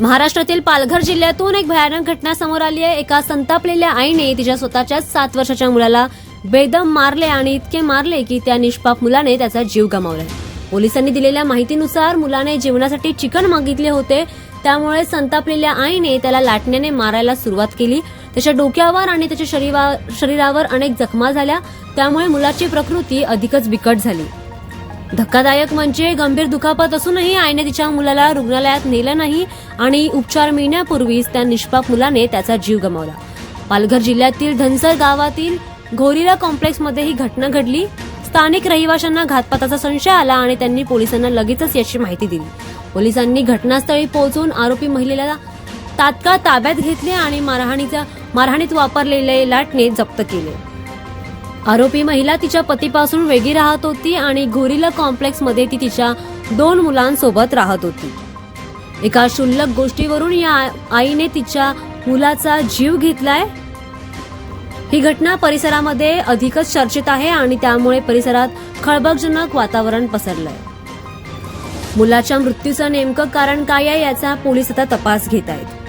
महाराष्ट्रातील पालघर जिल्ह्यातून एक भयानक घटना समोर आली आहे. एका संतापलेल्या आईने तिच्या स्वतःच्याच सात वर्षाच्या मुलाला बेदम मारले आणि इतके मारले की त्या निष्पाप मुलाने त्याचा जीव गमावलाय पोलिसांनी दिलेल्या माहितीनुसार मुलाने जेवणासाठी चिकन मागितले होते. त्यामुळे संतापलेल्या आईने त्याला लाटण्याने मारायला सुरुवात केली. त्याच्या डोक्यावर आणि त्याच्या शरीरा- शरीरावर अनेक जखमा झाल्या. त्यामुळे मुलाची प्रकृती अधिकच बिकट झाली. धक्कादायक म्हणजे गंभीर दुखापत असूनही आईने तिच्या मुलाला रुग्णालयात नेलं नाही आणि उपचार मिळण्यापूर्वीच त्या निष्पाप मुलाने त्याचा जीव गमावला. पालघर जिल्ह्यातील धनसर गावातील घोरीला कॉम्प्लेक्समध्ये ही घटना घडली. स्थानिक रहिवाशांना घातपाताचा संशय आला आणि त्यांनी पोलिसांना लगेचच याची माहिती दिली. पोलिसांनी घटनास्थळी पोहोचून आरोपी महिलेला तात्काळ ताब्यात घेतले आणि मारहाणीचा मारहाणीत वापरलेले लाटणे जप्त केले. आरोपी महिला तिच्या पतीपासून वेगळी राहत होती आणि घोरीला कॉम्प्लेक्समध्ये ती तिच्या दोन मुलांसोबत राहत होती. एका क्षुल्लक गोष्टीवरून या आईने तिच्या मुलाचा जीव घेतलाय? ही घटना परिसरामध्ये अधिकच चर्चेत आहे आणि त्यामुळे परिसरात खळबळजनक वातावरण पसरलंय. मुलाच्या मृत्यूचं नेमकं कारण काय आहे याचा पोलीस आता तपास घेत आहेत.